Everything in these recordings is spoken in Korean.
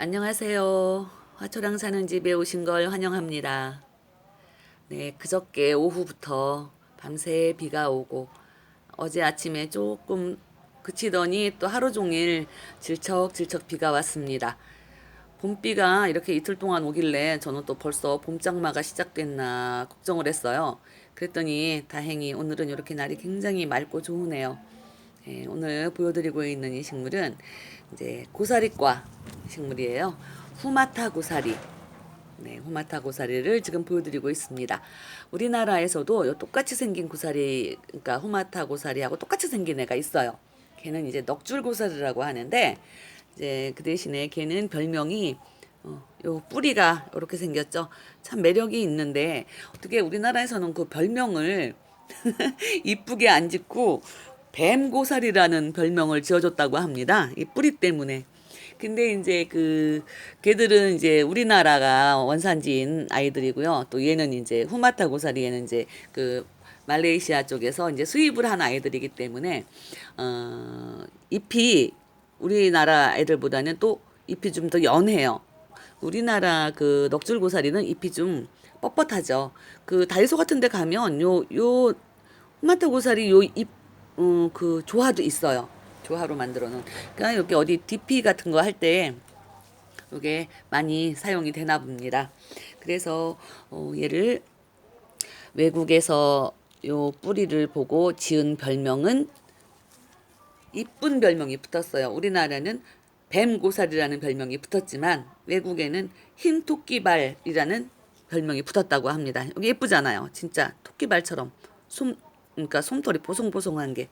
안녕하세요. 화초랑 사는 집에 오신 걸 환영합니다. 네, 그저께 오후부터 밤새 비가 오고 어제 아침에 조금 그치더니 또 하루 종일 질척질척 비가 왔습니다. 봄비가 이렇게 이틀 동안 오길래 저는 또 벌써 봄장마가 시작됐나 걱정을 했어요. 그랬더니 다행히 오늘은 이렇게 날이 굉장히 맑고 좋으네요. 예, 오늘 보여드리고 있는 이 식물은 이제 고사리과 식물이에요. 후마타 고사리. 네, 후마타 고사리를 지금 보여드리고 있습니다. 우리나라에서도 요 똑같이 생긴 고사리, 그러니까 후마타 고사리하고 똑같이 생긴 애가 있어요. 걔는 이제 넉줄 고사리라고 하는데 이제 그 대신에 걔는 별명이 어, 요 뿌리가 이렇게 생겼죠. 참 매력이 있는데 어떻게 우리나라에서는 그 별명을 이쁘게 안 짓고 뱀고사리라는 별명을 지어줬다고 합니다. 이 뿌리 때문에. 근데 이제 그 걔들은 이제 우리나라가 원산지인 아이들이고요. 또 얘는 이제 후마타 고사리 얘는 이제 그 말레이시아 쪽에서 이제 수입을 한 아이들이기 때문에 어 잎이 우리나라 애들보다는 또 잎이 좀 더 연해요. 우리나라 그 넉줄 고사리는 잎이 좀 뻣뻣하죠. 그 다이소 같은 데 가면 요요 후마타 고사리 요 잎 어, 그 조화도 있어요. 조화로 만들어 놓은. 그러니까 여기 어디 DP 같은 거 할 때 이게 많이 사용이 되나 봅니다. 그래서 어, 얘를 외국에서 요 뿌리를 보고 지은 별명은 이쁜 별명이 붙었어요. 우리나라는 뱀고사리라는 별명이 붙었지만 외국에는 흰 토끼발이라는 별명이 붙었다고 합니다. 여기 예쁘잖아요. 진짜 토끼발처럼 솜 그러니까 솜털이 보송보송한 게.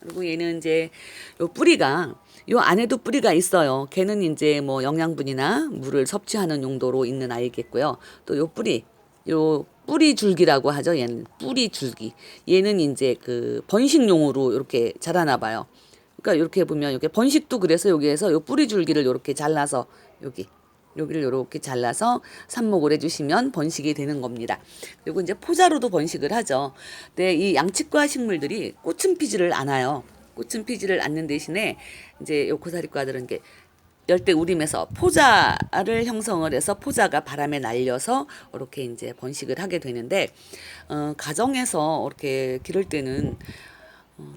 그리고 얘는 이제 요 뿌리가 요 안에도 뿌리가 있어요. 걔는 이제 뭐 영양분이나 물을 섭취하는 용도로 있는 아이겠고요. 또 요 뿌리 요 뿌리 줄기라고 하죠. 얘는 뿌리 줄기. 얘는 이제 그 번식용으로 이렇게 자라나 봐요. 그러니까 이렇게 보면 이렇게 번식도 그래서 여기에서 요 뿌리 줄기를 이렇게 잘라서 여기 여기를 이렇게 잘라서 삽목을 해주시면 번식이 되는 겁니다. 그리고 이제 포자로도 번식을 하죠. 근데 이 양치과 식물들이 꽃은 피지를 않아요. 꽃은 피지를 않는 대신에 이제 요 고사리과들은 게 열대 우림에서 포자를 형성을 해서 포자가 바람에 날려서 이렇게 이제 번식을 하게 되는데 어, 가정에서 이렇게 기를 때는 어,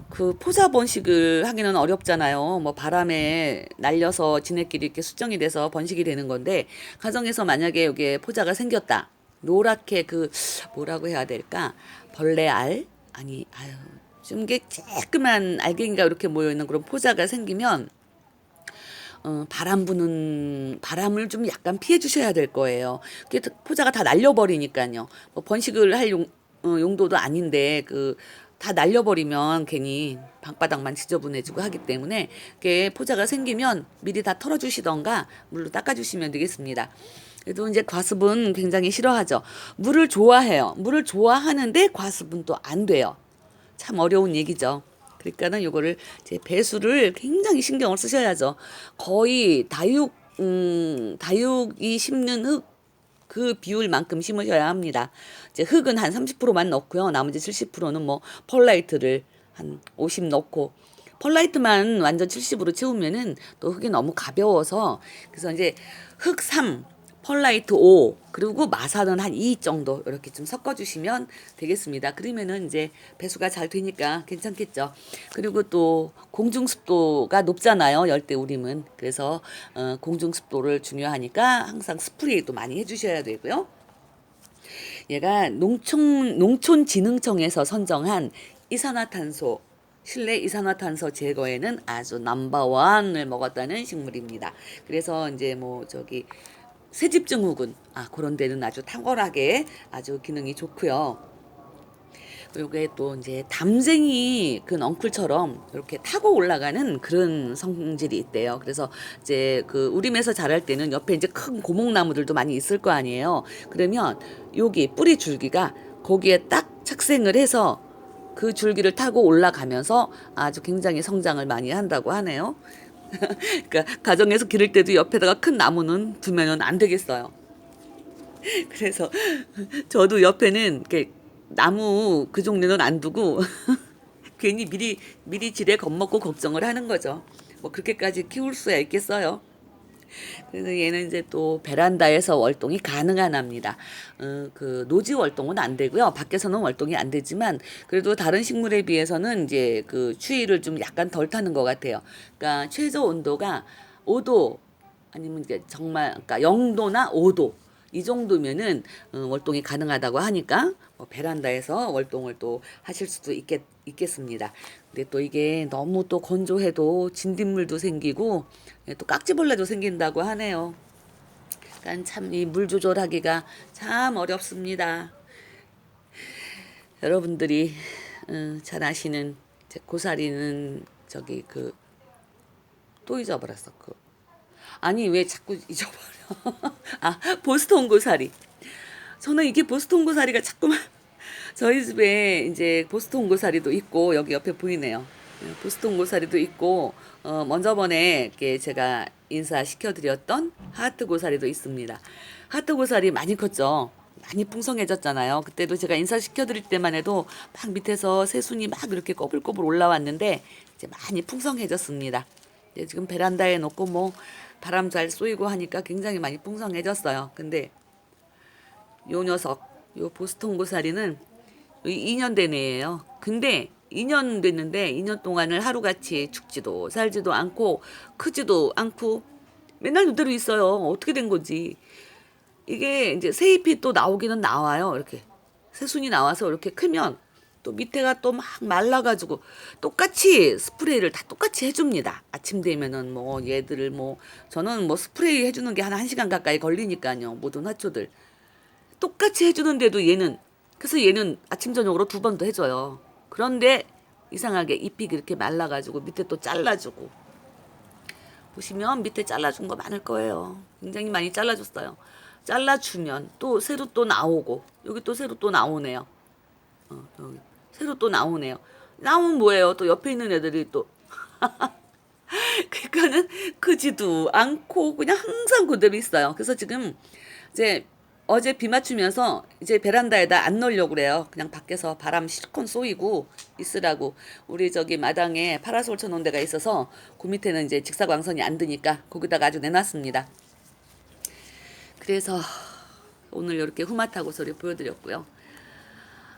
그 포자 번식을 하기는 어렵잖아요. 뭐 바람에 날려서 지네끼리 이렇게 수정이 돼서 번식이 되는 건데 가정에서 만약에 여기에 포자가 생겼다. 노랗게 그 뭐라고 해야 될까? 벌레 알 아니 아유 좀 이게 쬐끄만 알갱이가 이렇게 모여 있는 그런 포자가 생기면 어, 바람 부는 바람을 좀 약간 피해 주셔야 될 거예요. 그게 포자가 다 날려버리니까요. 뭐 번식을 할 용, 어, 용도도 아닌데 그 다 날려버리면 괜히 방바닥만 지저분해지고 하기 때문에 그게 포자가 생기면 미리 다 털어주시던가 물로 닦아주시면 되겠습니다. 그래도 이제 과습은 굉장히 싫어하죠. 물을 좋아해요. 물을 좋아하는데 과습은 또 안 돼요. 참 어려운 얘기죠. 그러니까는 요거를 이제 배수를 굉장히 신경을 쓰셔야죠. 거의 다육 음 다육이 심는 흙 그 비율만큼 심으셔야 합니다. 이제 흙은 한 30%만 넣고요. 나머지 70%는 뭐 펄라이트를 한 50 넣고 펄라이트만 완전 70으로 채우면은 또 흙이 너무 가벼워서 그래서 이제 흙 3, 펄라이트 5 그리고 마사는 한 2 정도 이렇게 좀 섞어주시면 되겠습니다. 그러면은 이제 배수가 잘 되니까 괜찮겠죠. 그리고 또 공중 습도가 높잖아요. 열대 우림은 그래서 어, 공중 습도를 중요하니까 항상 스프레이도 많이 해주셔야 되고요. 얘가 농촌 농촌진흥청에서 선정한 이산화탄소 실내 이산화탄소 제거에는 아주 넘버원을 먹었다는 식물입니다. 그래서 이제 뭐 저기 새집 증후군 아 그런 데는 아주 탁월하게 아주 기능이 좋고요. 요게 또 이제 담쟁이 그 넝쿨처럼 이렇게 타고 올라가는 그런 성질이 있대요. 그래서 이제 그 우림에서 자랄 때는 옆에 이제 큰 고목나무들도 많이 있을 거 아니에요. 그러면 여기 뿌리 줄기가 거기에 딱 착생을 해서 그 줄기를 타고 올라가면서 아주 굉장히 성장을 많이 한다고 하네요. 그러니까 가정에서 기를 때도 옆에다가 큰 나무는 두면은 안 되겠어요. 그래서 저도 옆에는 이렇게 나무 그 종류는 안 두고 괜히 미리 미리 지레 겁먹고 걱정을 하는 거죠. 뭐 그렇게까지 키울 수야 있겠어요. 그래서 얘는 이제 또 베란다에서 월동이 가능한 합니다. 어, 그 노지 월동은 안 되고요. 밖에서는 월동이 안 되지만 그래도 다른 식물에 비해서는 이제 그 추위를 좀 약간 덜 타는 것 같아요. 그러니까 최저 온도가 5도 아니면 이제 정말 그러니까 0도나 5도 이 정도면은 어, 월동이 가능하다고 하니까 뭐 베란다에서 월동을 또 하실 수도 있겠, 있겠습니다. 근데 또 이게 너무 또 건조해도 진딧물도 생기고 예, 또 깍지벌레도 생긴다고 하네요. 그러니까 참 이 물 조절하기가 참 어렵습니다. 여러분들이 어, 잘 아시는 제 고사리는 저기 그 또 잊어버렸어 그 아니 왜 자꾸 잊어버려? 아 보스턴 고사리 저는 이게 보스턴 고사리가 자꾸만 저희 집에 이제 보스턴 고사리도 있고 여기 옆에 보이네요. 네, 보스턴 고사리도 있고 어 먼저 번에 이렇게 제가 인사시켜 드렸던 하트 고사리도 있습니다. 하트 고사리 많이 컸죠. 많이 풍성해졌잖아요. 그때도 제가 인사시켜 드릴 때만 해도 막 밑에서 새순이 막 이렇게 꼬불꼬불 올라왔는데 이제 많이 풍성해졌습니다. 지금 베란다에 놓고 뭐 바람 잘 쏘이고 하니까 굉장히 많이 풍성해졌어요. 근데 요 녀석, 요 보스턴 고사리는 2년 된 애예요. 근데 2년 됐는데 2년 동안을 하루같이 죽지도 살지도 않고 크지도 않고 맨날 이대로 있어요. 어떻게 된 건지. 이게 이제 새잎이 또 나오기는 나와요. 이렇게 새순이 나와서 이렇게 크면 또 밑에가 또 막 말라가지고 똑같이 스프레이를 다 똑같이 해줍니다. 아침 되면은 뭐 얘들을 뭐 저는 뭐 스프레이 해주는 게 한 1시간 가까이 걸리니까요. 모든 화초들. 똑같이 해주는데도 얘는 그래서 얘는 아침 저녁으로 두번더 해줘요. 그런데 이상하게 잎이 이렇게 말라가지고 밑에 또 잘라주고 보시면 밑에 잘라준 거 많을 거예요. 굉장히 많이 잘라줬어요. 잘라주면 또 새로 또 나오고 여기 또 새로 또 나오네요. 어, 여기 새로 또 나오네요. 나오면 뭐예요? 또 옆에 있는 애들이 또 그러니까는 크지도 않고 그냥 항상 그대로 있어요. 그래서 지금 이제 어제 비 맞추면서 이제 베란다에다 안 넣으려고 그래요. 그냥 밖에서 바람 실컷 쏘이고 있으라고. 우리 저기 마당에 파라솔 쳐놓은 데가 있어서 그 밑에는 이제 직사광선이 안 드니까 거기다가 아주 내놨습니다. 그래서 오늘 이렇게 후마타고 소리 보여드렸고요.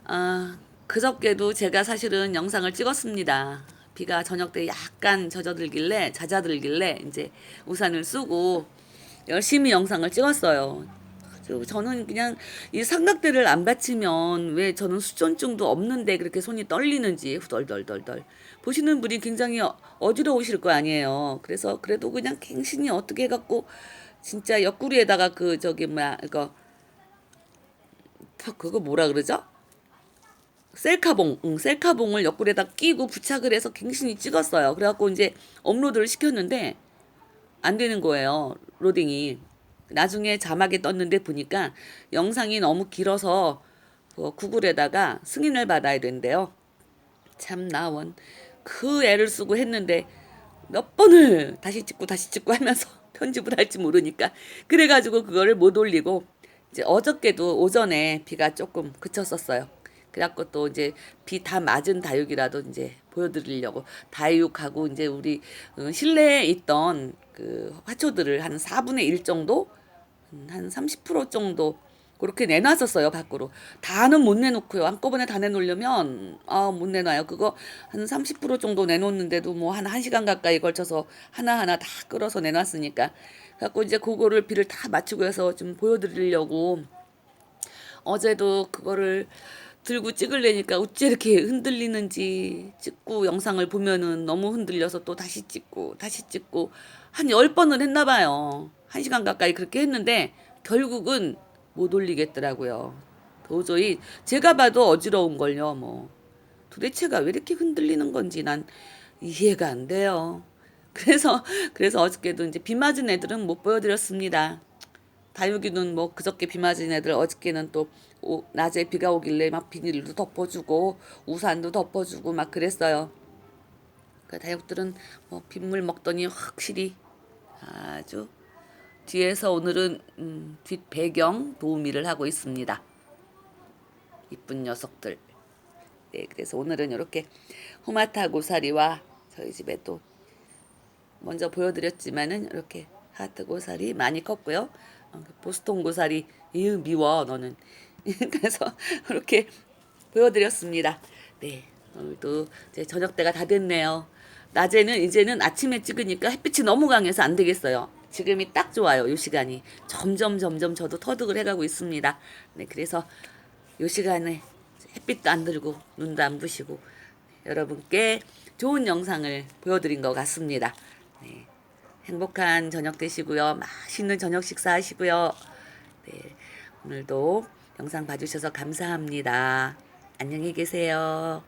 아, 그저께도 제가 사실은 영상을 찍었습니다. 비가 저녁 때 약간 젖어들길래 잦아들길래 이제 우산을 쓰고 열심히 영상을 찍었어요. 그리고 저는 그냥 이 삼각대를 안 받치면 왜 저는 수전증도 없는데 그렇게 손이 떨리는지 후덜덜덜덜 보시는 분이 굉장히 어- 어지러우실 거 아니에요. 그래서 그래도 그냥 갱신이 어떻게 해갖고 진짜 옆구리에다가 그 저기 뭐야 이거 그거 뭐라 그러죠? 셀카봉, 응, 셀카봉을 옆구리에다 끼고 부착을 해서 갱신히 찍었어요. 그래갖고 이제 업로드를 시켰는데 안 되는 거예요. 로딩이. 나중에 자막에 떴는데 보니까 영상이 너무 길어서 그 구글에다가 승인을 받아야 된대요. 참 나원 그 애를 쓰고 했는데 몇 번을 다시 찍고 다시 찍고 하면서 편집을 할지 모르니까 그래가지고 그거를 못 올리고 이제 어저께도 오전에 비가 조금 그쳤었어요. 그래갖고 또 이제 비 다 맞은 다육이라도 이제 보여드리려고 다육하고 이제 우리 어, 실내에 있던 그 화초들을 한 4분의 1 정도? 음, 한30% 정도 그렇게 내놨었어요 밖으로. 다는 못 내놓고요. 한꺼번에 다 내놓으려면 아 못 내놔요. 그거 한 30% 정도 내놓는데도 뭐 한 1시간 가까이 걸쳐서 하나하나 다 끌어서 내놨으니까. 갖고 이제 그거를 비를 다 맞추고 해서 좀 보여드리려고 어제도 그거를 들고 찍으려니까 어째 이렇게 흔들리는지 찍고 영상을 보면은 너무 흔들려서 또 다시 찍고 다시 찍고 한 열번을 했나 봐요. 한 시간 가까이 그렇게 했는데 결국은 못 올리겠더라고요. 도저히 제가 봐도 어지러운 걸요. 뭐 도대체가 왜 이렇게 흔들리는 건지 난 이해가 안 돼요. 그래서 그래서 어저께도 이제 비 맞은 애들은 못 보여드렸습니다. 다육이는 뭐 그저께 비 맞은 애들 어저께는 또 오- 낮에 비가 오길래 막 비닐도 덮어주고 우산도 덮어주고 막 그랬어요. 그 다육들은 뭐 빗물 먹더니 확실히 아주 뒤에서 오늘은 음, 뒷 배경 도우미를 하고 있습니다. 이쁜 녀석들. 네, 그래서 오늘은 이렇게 호마타 고사리와 저희 집에 또 먼저 보여드렸지만은 이렇게 하트 고사리 많이 컸고요. 어, 보스톤 고사리 이유 미워 너는. 그래서 이렇게 보여드렸습니다. 네 오늘도 이제 저녁 때가 다 됐네요. 낮에는 이제는 아침에 찍으니까 햇빛이 너무 강해서 안 되겠어요. 지금이 딱 좋아요. 이 시간이 점점 점점 저도 터득을 해가고 있습니다. 네 그래서 이 시간에 햇빛도 안 들고 눈도 안 부시고 여러분께 좋은 영상을 보여드린 것 같습니다. 네, 행복한 저녁 되시고요. 맛있는 저녁 식사 하시고요. 네, 오늘도 영상 봐주셔서 감사합니다. 안녕히 계세요.